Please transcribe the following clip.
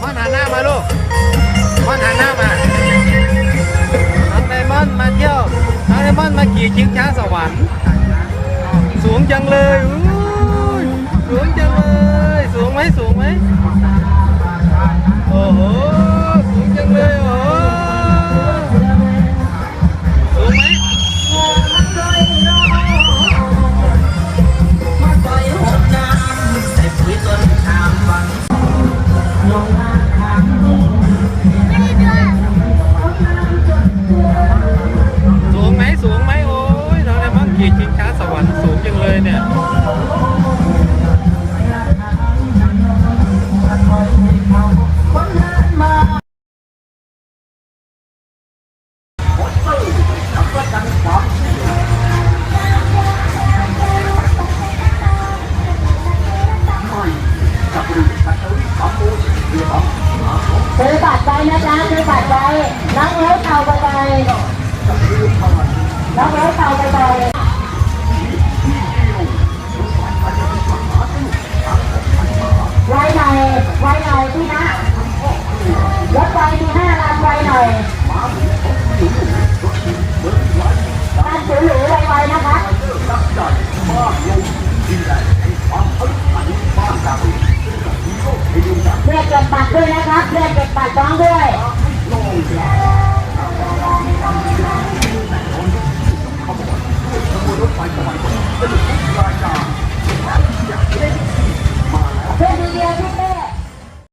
มอนหันหน้ามาลูกมอนหันหน้ามาน้องไดมอนมาเที่ยวน้องไดมอนมาขี่ชิงช้าสวรรค์สูงจังเลยอู้ เลยเนี่ยซื้อบัตรไว้นะจ๊ะซื้อบัตรไว้น้องเลี้ยเต่าไปไปน้องเลี้ยเต่าไปไป นับจ่ายกะปัดเก็บบาทด้วยนะครับเลือกเก็บบัตรน้องด้วยลงแต่คนที่ถูกขับรถด้วยขบวนรถไฟสมัยก่นสนุกทุ